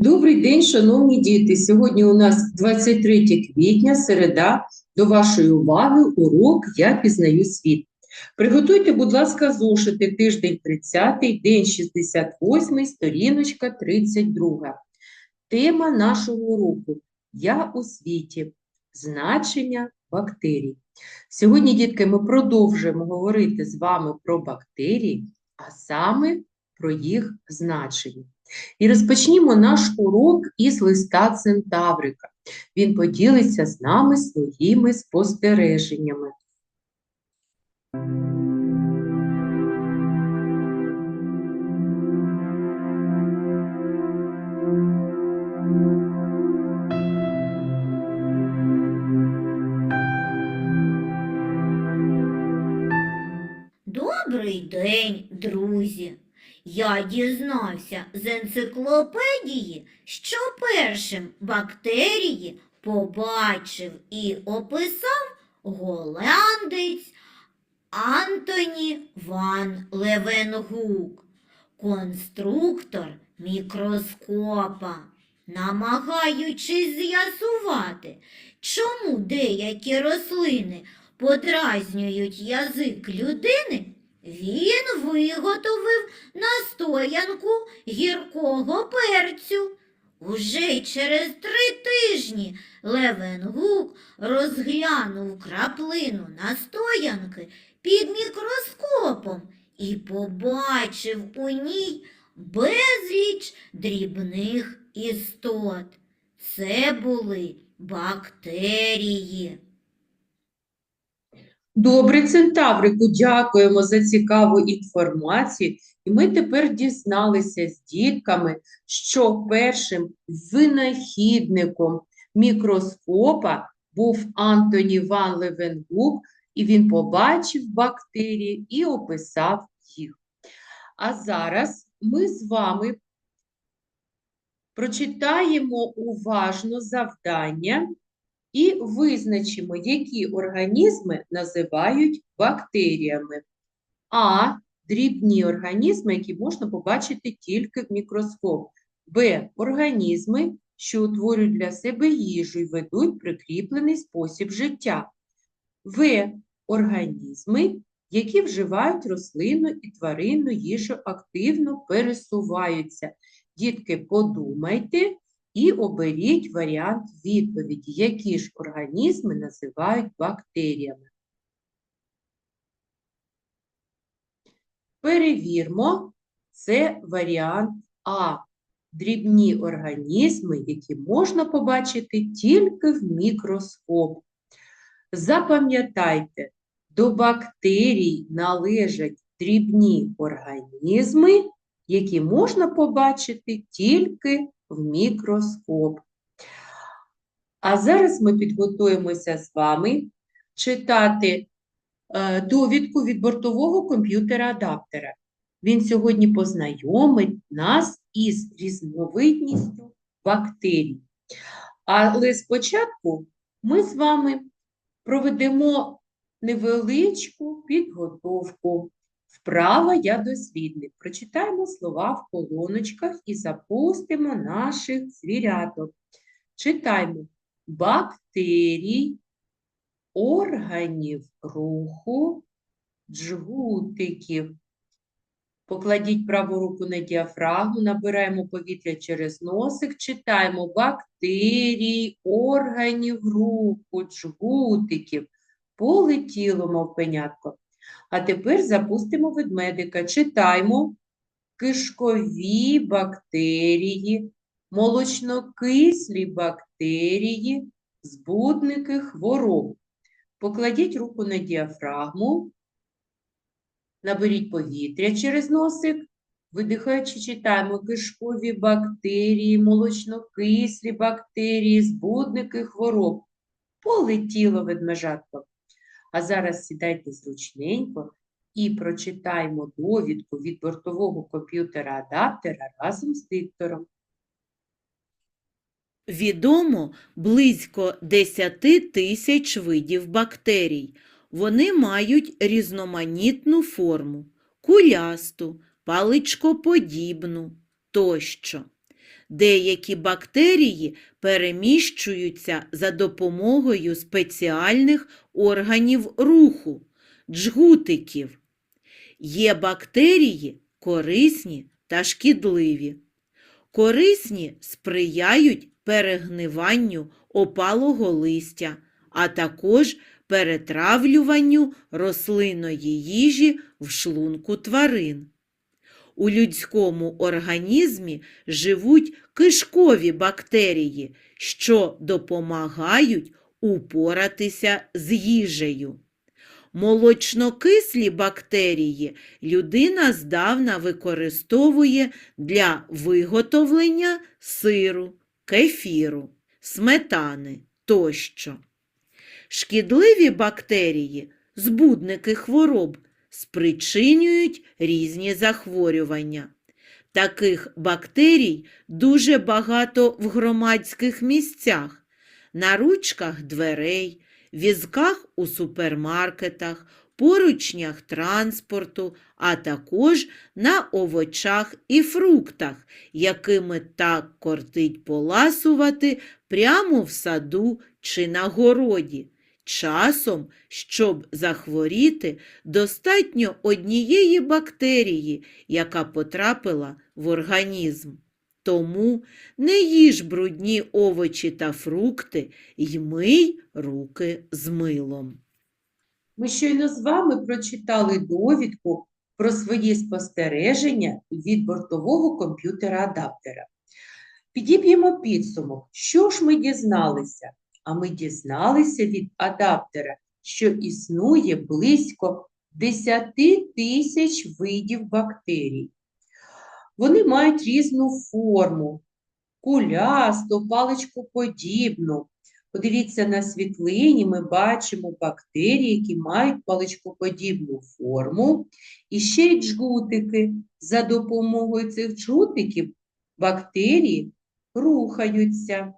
Добрий день, шановні діти! Сьогодні у нас 23 квітня, середа. До вашої уваги урок «Я пізнаю світ». Приготуйте, будь ласка, зошити тиждень 30, день 68, сторіночка 32. Тема нашого уроку «Я у світі. Значення бактерій». Сьогодні, дітки, ми продовжуємо говорити з вами про бактерії, а саме про їх значення. І розпочнімо наш урок із листа Центаврика. Він поділиться з нами своїми спостереженнями. Добрий день, друзі! Я дізнався з енциклопедії, що першим бактерії побачив і описав голландець Антоні Ван Левенгук, конструктор мікроскопа, намагаючись з'ясувати, чому деякі рослини подразнюють язик людини, він виготовив настоянку гіркого перцю. Уже через три тижні Левенгук розглянув краплину настоянки під мікроскопом і побачив у ній безліч дрібних істот. Це були бактерії. Добре, Центаврику, дякуємо за цікаву інформацію. І ми тепер дізналися з дітками, що першим винахідником мікроскопа був Антоні Ван Левенгук, і він побачив бактерії і описав їх. А зараз ми з вами прочитаємо уважно завдання і визначимо, які організми називають бактеріями. А дрібні організми, які можна побачити тільки в мікроскоп. Б. Організми, що утворюють для себе їжу і ведуть прикріплений спосіб життя. В. Організми, які вживають рослинну і тваринну їжу, активно пересуваються. Дітки, подумайте і оберіть варіант відповіді, які ж організми називають бактеріями. Перевірмо, це варіант А. Дрібні організми, які можна побачити тільки в мікроскоп. Запам'ятайте, до бактерій належать дрібні організми, які можна побачити тільки в мікроскоп. А зараз ми підготуємося з вами читати е, довідку від бортового комп'ютера-адаптера. Він сьогодні познайомить нас із різновидністю бактерій. Але спочатку ми з вами проведемо невеличку підготовку. Вправа я дослідник. Прочитаємо слова в колоночках і запустимо наших звіряток. Читаємо бактерій, органів руху, джгутиків. Покладіть праву руку на діафрагму, набираємо повітря через носик, читаємо бактерій, органів руху, джгутиків. Полетіло мовпенятко. А тепер запустимо ведмедика. Читаймо кишкові бактерії, молочнокислі бактерії, збудники хвороб. Покладіть руку на діафрагму, наберіть повітря через носик, видихаючи, читаємо кишкові бактерії, молочнокислі бактерії, збудники хвороб. Полетіло ведмежатко. А зараз сідайте зручненько і прочитаємо довідку від бортового комп'ютера-адаптера разом з диктором. Відомо близько 10 тисяч видів бактерій. Вони мають різноманітну форму кулясту, паличкоподібну тощо. Деякі бактерії переміщуються за допомогою спеціальних органів руху джгутиків. Є бактерії корисні та шкідливі. Корисні сприяють перегниванню опалого листя, а також перетравлюванню рослинної їжі в шлунку тварин. У людському організмі живуть кишкові бактерії, що допомагають упоратися з їжею. Молочнокислі бактерії людина здавна використовує для виготовлення сиру, кефіру, сметани тощо. Шкідливі бактерії, збудники хвороб, спричинюють різні захворювання. Таких бактерій дуже багато в громадських місцях, на ручках дверей, візках у супермаркетах, поручнях транспорту, а також на овочах і фруктах, якими так кортить поласувати прямо в саду чи на городі. Часом, щоб захворіти, достатньо однієї бактерії, яка потрапила в організм. Тому не їж брудні овочі та фрукти й мий руки з милом. Ми щойно з вами прочитали довідку про свої спостереження від бортового комп'ютера-адаптера. Підіб'ємо підсумок. Що ж ми дізналися? А ми дізналися від адаптера, що існує близько 10 тисяч видів бактерій. Вони мають різну форму, кулясту, паличкоподібну. Подивіться на світлині, ми бачимо бактерії, які мають паличкоподібну форму, і ще й джгутики. За допомогою цих джгутиків бактерії рухаються.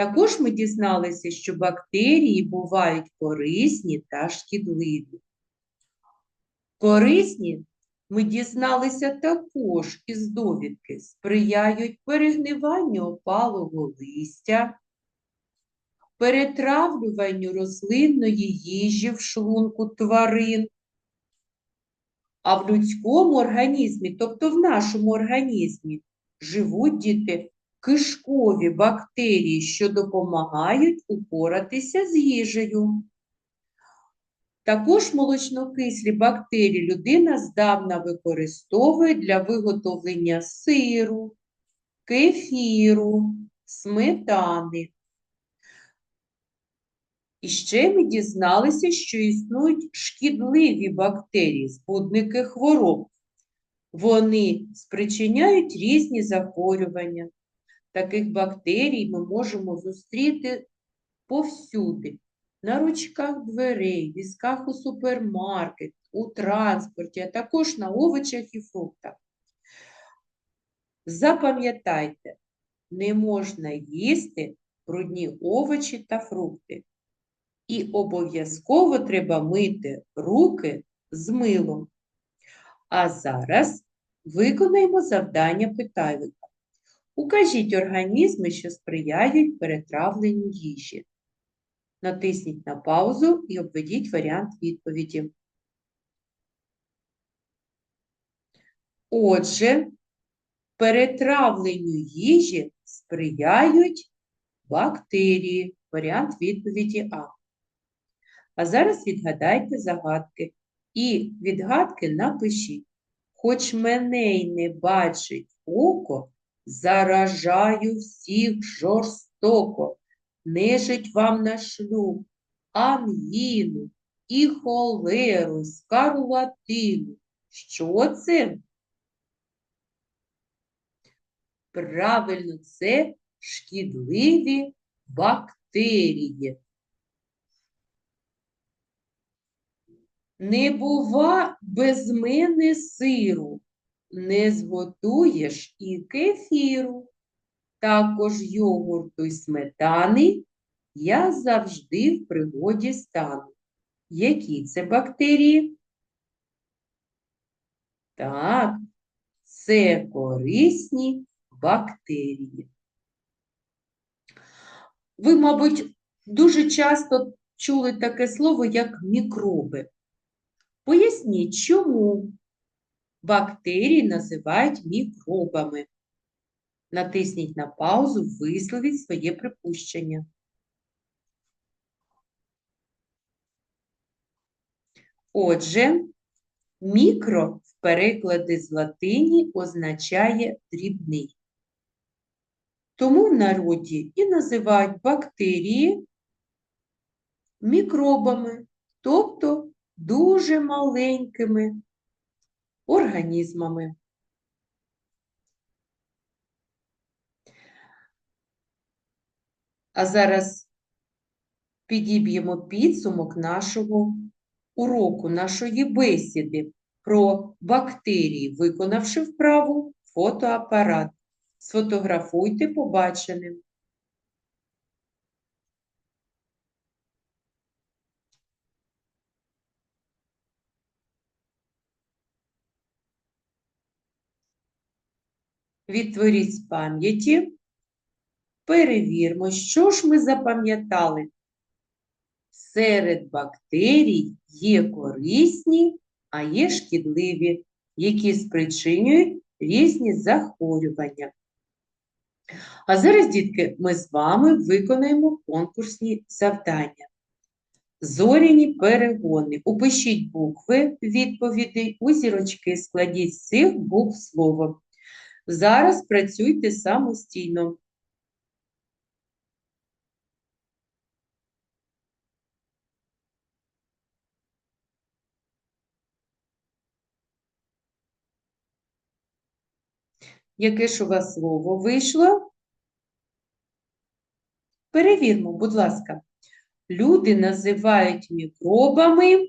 Також ми дізналися, що бактерії бувають корисні та шкідливі. Корисні ми дізналися також із довідки, сприяють перегниванню опалого листя, перетравлюванню рослинної їжі в шлунку тварин. А в людському організмі, тобто в нашому організмі, живуть діти кишкові бактерії, що допомагають упоратися з їжею. Також молочнокислі бактерії людина здавна використовує для виготовлення сиру, кефіру, сметани. І ще ми дізналися, що існують шкідливі бактерії, збудники хвороб. Вони спричиняють різні захворювання. Таких бактерій ми можемо зустріти повсюди. На ручках дверей, візках у супермаркет, у транспорті, а також на овочах і фруктах. Запам'ятайте, не можна їсти брудні овочі та фрукти. І обов'язково треба мити руки з милом. А зараз виконаємо завдання питайлика. Укажіть організми, що сприяють перетравленню їжі. Натисніть на паузу і обведіть варіант відповіді. Отже, перетравленню їжі сприяють бактерії. Варіант відповіді А. А зараз відгадайте загадки. І відгадки напишіть. Хоч мене й не бачить око, заражаю всіх жорстоко, нежить вам на шлюб, ангіну і холеру, скарлатину. Що це? Правильно, це шкідливі бактерії. Не бува без мене сиру, не зготуєш і кефіру. Також йогурту й сметани я завжди в пригоді стану. Які це бактерії? Так, це корисні бактерії. Ви, мабуть, дуже часто чули таке слово, як мікроби. Поясніть, чому бактерії називають мікробами. Натисніть на паузу, висловіть своє припущення. Отже, мікро в перекладі з латині означає дрібний. Тому в народі і називають бактерії мікробами, тобто дуже маленькими організмами. А зараз підіб'ємо підсумок нашого уроку, нашої бесіди про бактерії, виконавши вправу фотоапарат. Сфотографуйте побачене. Відтворіть з пам'яті. Перевірмо, що ж ми запам'ятали. Серед бактерій є корисні, а є шкідливі, які спричинюють різні захворювання. А зараз, дітки, ми з вами виконаємо конкурсні завдання. Зоряні перегони. Упишіть букви відповідей у зірочки, складіть з цих букв слово. Зараз працюйте самостійно. Яке ж у вас слово вийшло? Перевірмо, будь ласка. Люди називають мікробами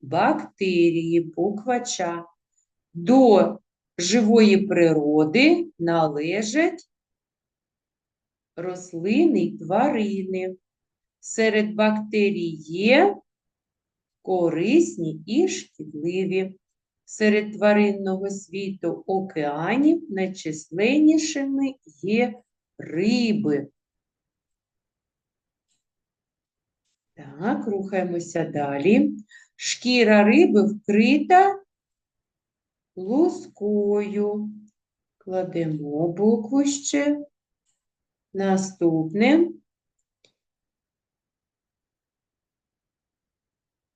бактерії, буква Ч. До живої природи належать рослини й тварини. Серед бактерій є корисні і шкідливі. Серед тваринного світу океанів найчисленнішими є риби. Так, рухаємося далі. Шкіра риби вкрита лускою. Кладемо букву ще. Наступне.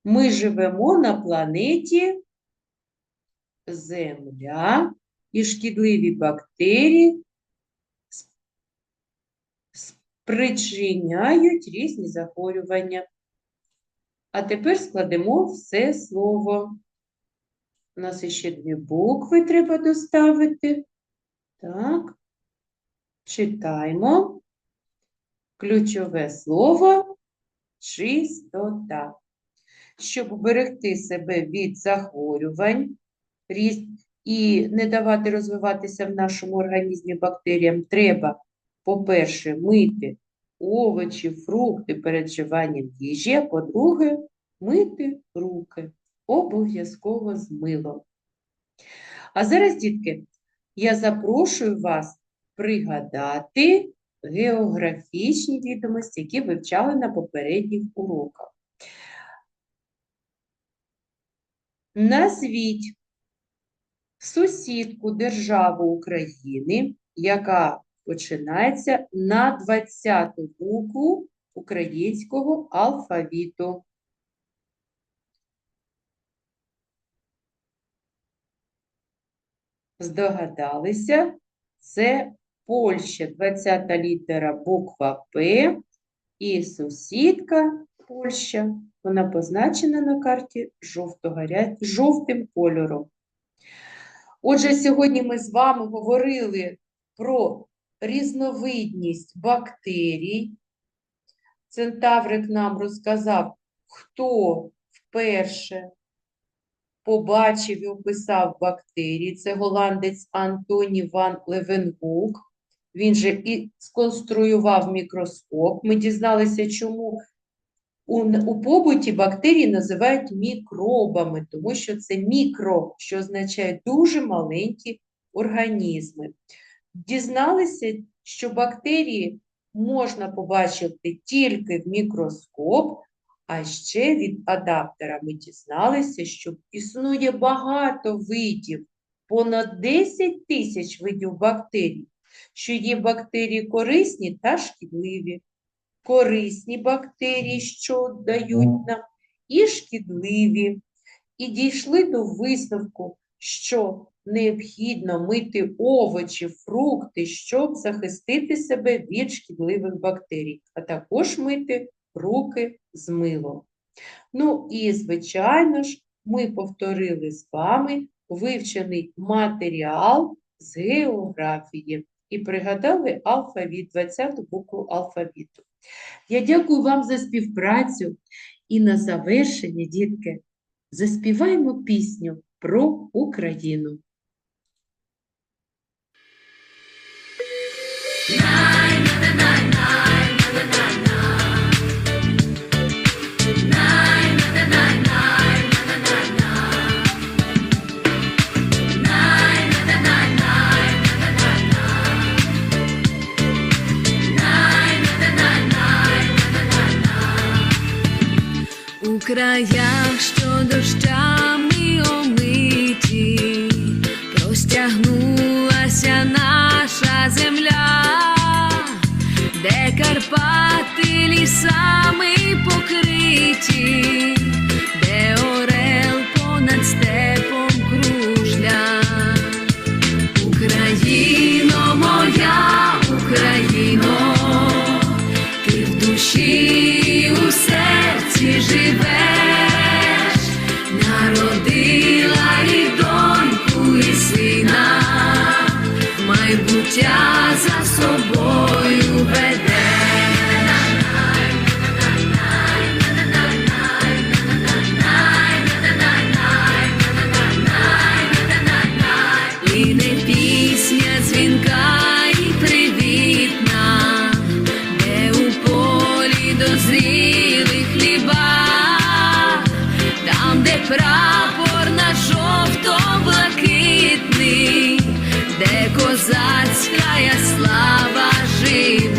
Ми живемо на планеті Земля і шкідливі бактерії спричиняють різні захворювання. А тепер складемо все слово. У нас ще дві букви треба доставити. Так. Читаємо. Ключове слово чистота. Щоб уберегти себе від захворювань і не давати розвиватися в нашому організмі бактеріям, треба, по-перше, мити овочі, фрукти перед вживанням їжі, по-друге, мити руки обов'язково з милом. А зараз, дітки, я запрошую вас пригадати географічні відомості, які вивчали на попередніх уроках. Назвіть сусідку державу України, яка починається на 20-ту букву українського алфавіту. Здогадалися? Це Польща, 20-та літера буква П і сусідка Польща. Вона позначена на карті жовтим кольором. Отже, сьогодні ми з вами говорили про різновидність бактерій. Центаврик нам розказав, хто вперше побачив і описав бактерії. Це голландець Антоні ван Левенгук. Він же і сконструював мікроскоп. Ми дізналися, чому у, у побуті бактерії називають мікробами, тому що це мікро, що означає дуже маленькі організми. Дізналися, що бактерії можна побачити тільки в мікроскоп, а ще від адаптера ми дізналися, що існує багато видів, понад 10 тисяч видів бактерій, що є бактерії корисні та шкідливі. Корисні бактерії, що дають нам, і шкідливі. І дійшли до висновку, що необхідно мити овочі, фрукти, щоб захистити себе від шкідливих бактерій, а також мити руки з милом. Ну і, звичайно ж, ми повторили з вами вивчений матеріал з географії і пригадали алфавіт, 20 букву алфавіту. Я дякую вам за співпрацю і на завершення, дітки, заспіваємо пісню про Україну. Краях, що дощами омиті, простягнулася наша земля, де Карпати лісами покриті, де орел понад степом козацька слава жива.